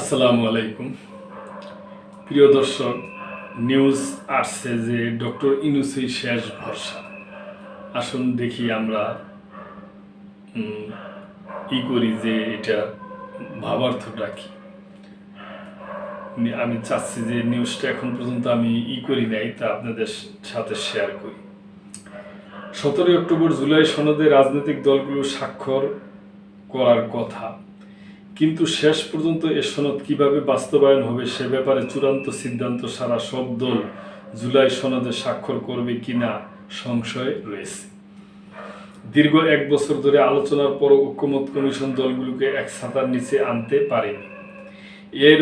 আসসালামু আলাইকুম। প্রিয় দর্শক নিউজ আসছে যে ডক্টর ইনুসই শেষ ভরসা। আসুন দেখি আমরা ই করি যে এটা ভাবার্থটা কি। আমি চাচ্ছি যে নিউজটা এখন পর্যন্ত আমি ই করি নাই, তা আপনাদের সাথে শেয়ার করি। সতেরোই অক্টোবর জুলাই সনদে রাজনৈতিক দলগুলো স্বাক্ষর করার কথা। কিন্তু শেষ পর্যন্ত এ সনদ কীভাবে বাস্তবায়ন হবে সে ব্যাপারে চূড়ান্ত সিদ্ধান্ত সারা সব দল জুলাই সনদে স্বাক্ষর করবে কিনা সংশয় রয়েছে। দীর্ঘ এক বছর ধরে আলোচনার পর ঐক্যমত কমিশন দলগুলোকে এক ছাতার নিচে আনতে পারেনি। এর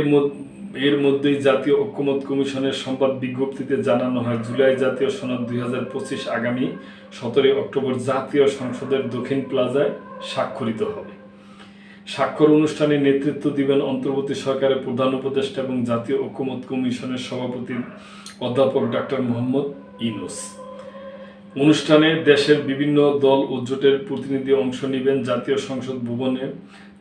এর মধ্যেই জাতীয় ঐক্যমত কমিশনের সংবাদ বিজ্ঞপ্তিতে জানানো হয়, জুলাই জাতীয় সনদ দুই হাজার পঁচিশ আগামী সতেরোই অক্টোবর জাতীয় সংসদের দক্ষিণ প্লাজায় স্বাক্ষরিত হবে। স্বাক্ষর অনুষ্ঠানে নেতৃত্ব দিবেন অন্তর্বর্তী সরকারের প্রধান উপদেষ্টা এবং জাতীয় ঐক্যমত কমিশনের সভাপতি অধ্যাপক ডাক্তার মোহাম্মদ ইনুস অনুষ্ঠানে দেশের বিভিন্ন দল ও জোটের প্রতিনিধি অংশ নেবেন জাতীয় সংসদ ভবনে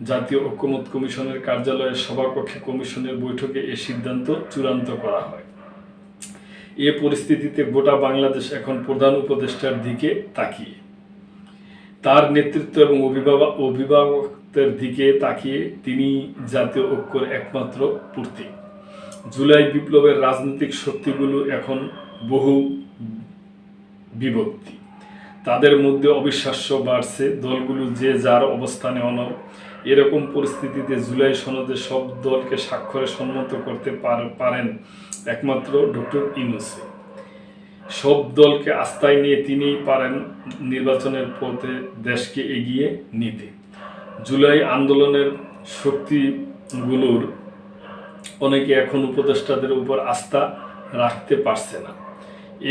জাতীয় ঐক্যমত কমিশনের কার্যালয়ের সভাকক্ষে কমিশনের বৈঠকে এ সিদ্ধান্ত চূড়ান্ত করা হয়। এ পরিস্থিতিতে গোটা বাংলাদেশ এখন প্রধান উপদেষ্টার দিকে তাকিয়ে। তার নেতৃত্ব এবং অভিভাবক দিকে তাকিয়ে তিনি জাতীয় ঐক্যর একমাত্র পূর্তি। জুলাই বিপ্লবের রাজনৈতিক শক্তিগুলো এখন বহু বিভক্তি। তাদের মধ্যে অবিশ্বাস্য বাড়ছে দলগুলো যে যার অবস্থানে অনর এরকম পরিস্থিতিতে জুলাই সনদে সব দলকে স্বাক্ষরে সম্মত করতে পার- পারেন একমাত্র ডক্টর ইনুসে সব দলকে আস্থায় নিয়ে তিনিই পারেন নির্বাচনের পথে দেশকে এগিয়ে নিতে। জুলাই আন্দোলনের শক্তিগুলোর অনেকে এখন উপদেষ্টাদের উপর আস্থা রাখতে পারছে না।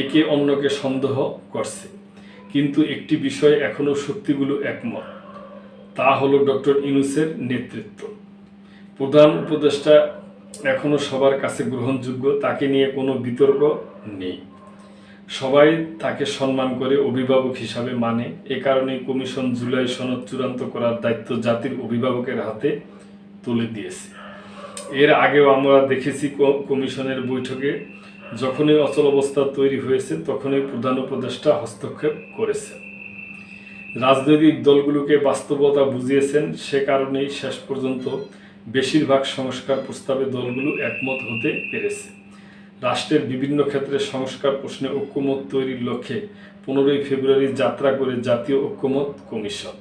একে অন্যকে সন্দেহ করছে। কিন্তু একটি বিষয় এখনও শক্তিগুলো একমত, তা হলো ডক্টর ইনুসের নেতৃত্ব। প্রধান উপদেষ্টা এখনও সবার কাছে গ্রহণযোগ্য, তাকে নিয়ে কোনো বিতর্ক নেই। সবাই তাকে সম্মান করে অভিভাবক হিসাবে মানে। এ কারণে কমিশন জুলাই সনদ চূড়ান্ত করার দায়িত্ব জাতির অভিভাবকের হাতে তুলে দিয়েছে। এর আগেও আমরা দেখেছি কমিশনের বৈঠকে যখনই অচল অবস্থা তৈরি হয়েছে, তখনই প্রধান উপদেষ্টা হস্তক্ষেপ করেছে। রাজনৈতিক দলগুলোকে বাস্তবতা বুঝিয়েছেন, সে কারণেই শেষ পর্যন্ত বেশিরভাগ সংস্কার প্রস্তাবে দলগুলো একমত হতে পেরেছে। রাষ্ট্রের বিভিন্ন ক্ষেত্রে সংস্কার প্রশ্নে ঐক্যমত তৈরির লক্ষ্যে পনেরোই ফেব্রুয়ারি যাত্রা করে জাতীয় ঐক্যমত কমিশন।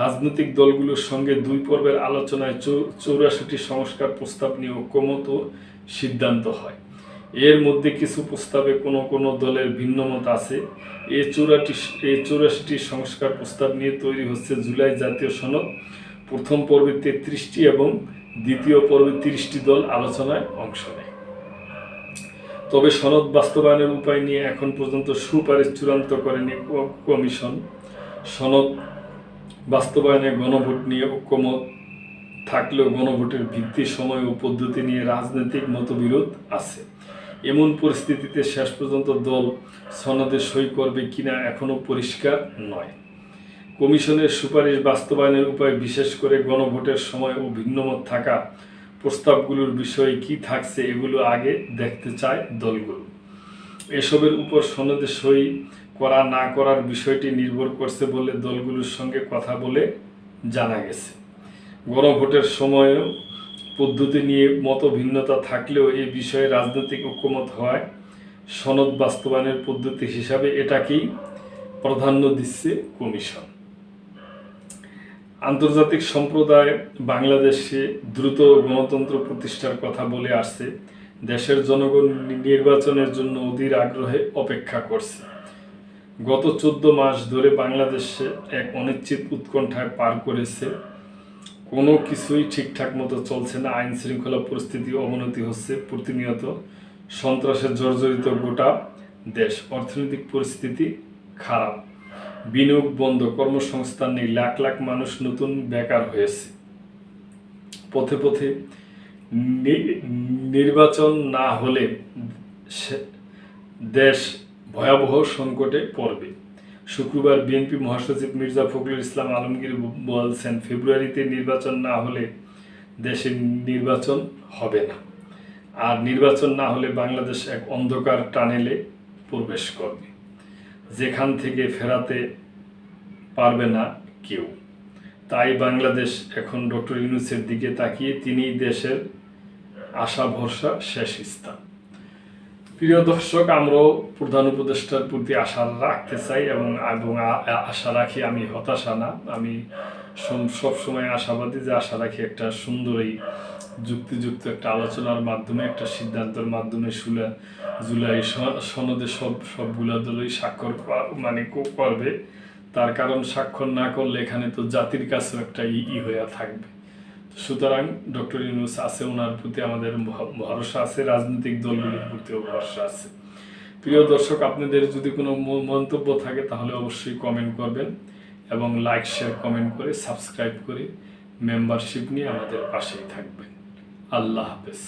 রাজনৈতিক দলগুলোর সঙ্গে দুই পর্বের আলোচনায় চৌরাশিটি সংস্কার প্রস্তাব নিয়ে ঐক্যমত ও সিদ্ধান্ত হয়। এর মধ্যে কিছু প্রস্তাবে কোনো কোনো দলের ভিন্নমত আছে। এ চৌরাটি এই চৌরাশিটি সংস্কার প্রস্তাব নিয়ে তৈরি হচ্ছে জুলাই জাতীয় সনদ। প্রথম পর্বে তেত্রিশটি এবং দ্বিতীয় পর্বে তিরিশটি দল আলোচনায় অংশ নেয়। তবে সনদ বাস্তবায়নের উপায় নিয়ে এখন পর্যন্ত সুপারিশ চূড়ান্ত করেনি কমিশন। সনদ বাস্তবায়নে গণভোট নিয়ে ঐক্যমত থাকলেও গণভোটের ভিত্তি, সময় ও পদ্ধতি নিয়ে রাজনৈতিক মতবিরোধ আছে। এমন পরিস্থিতিতে শেষ পর্যন্ত দল সনদে সই করবে কিনা এখনও পরিষ্কার নয়। কমিশনের সুপারিশ বাস্তবায়নের উপায় বিশেষ করে গণভোটের সময় ও ভিন্নমত থাকা প্রস্তাবগুলোর বিষয়ে কি থাকছে এগুলো আগে দেখতে চায় দলগুলো। এসবের উপর সনদে সই করা না করার বিষয়টি নির্ভর করছে বলে দলগুলোর সঙ্গে কথা বলে জানা গেছে। গণভোটের সময়ও পদ্ধতি নিয়ে মত ভিন্নতা থাকলেও এই বিষয়ে রাজনৈতিক ঐক্যমত হয় সনদ বাস্তবায়নের পদ্ধতি হিসাবে এটাকেই প্রাধান্য দিচ্ছে কমিশন। আন্তর্জাতিক সম্প্রদায় বাংলাদেশে দ্রুত গণতন্ত্র প্রতিষ্ঠার কথা বলে আসছে। দেশের জনগণ নির্বাচনের জন্য অধীর আগ্রহে অপেক্ষা করছে। গত চোদ্দ মাস ধরে বাংলাদেশে এক অনিশ্চিত উৎকণ্ঠায় পার করেছে। কোনো কিছুই ঠিকঠাক মতো চলছে না। আইন শৃঙ্খলা পরিস্থিতি অবনতি হচ্ছে প্রতিনিয়ত। সন্ত্রাসে জর্জরিত গোটা দেশ। অর্থনৈতিক পরিস্থিতি খারাপ। বিনিয়োগ বন্ধ কর্মসংস্থান নেই লাখ লাখ মানুষ নতুন বেকার হয়েছে। পথে পথে নির্বাচন না হলে দেশ ভয়াবহ সংকটে পড়বে। শুক্রবার বিএনপি মহাসচিব মির্জা ফখরুল ইসলাম আলমগীর বলছেন, ফেব্রুয়ারিতে নির্বাচন না হলে দেশে নির্বাচন হবে না। আর নির্বাচন না হলে বাংলাদেশ এক অন্ধকার টানেলে প্রবেশ করবে। যেখান থেকে ফেরাতে পারবে না কেউ। তাই বাংলাদেশ এখন ডক্টর ইউনুসের দিকে তাকিয়ে তিনি দেশের আশা ভরসা শেষ স্থান। প্রিয় দর্শক, আমরাও প্রধান উপদেষ্টার প্রতি আশা রাখতে চাই এবং এবং আশা রাখি আমি হতাশা না। আমি সব- সবসময় আশাবাদী যে আশা রাখি একটা সুন্দর এই যুক্তিযুক্ত একটা আলোচনার মাধ্যমে, একটা সিদ্ধান্তের মাধ্যমে সুলা, জুলাই সনদে সব, সবগুলা দলই স্বাক্ষর মানে করবে। তার কারণ স্বাক্ষর না করলে এখানে তো জাতির কাছেও একটা ই হয়ে থাকবে। সুতরাং ডক্টর ইউনুস আছে ওনার প্রতি আমাদের ভরসা আছে, রাজনৈতিক দলগুলির প্রতিও ভরসা আছে। প্রিয় দর্শক, আপনাদের যদি কোনো মন্তব্য থাকে, তাহলে অবশ্যই কমেন্ট করবেন এবং লাইক শেয়ার কমেন্ট করে সাবস্ক্রাইব করে মেম্বারশিপ নিয়ে আমাদের পাশেই থাকবেন। আল্লাহ হাফেজ।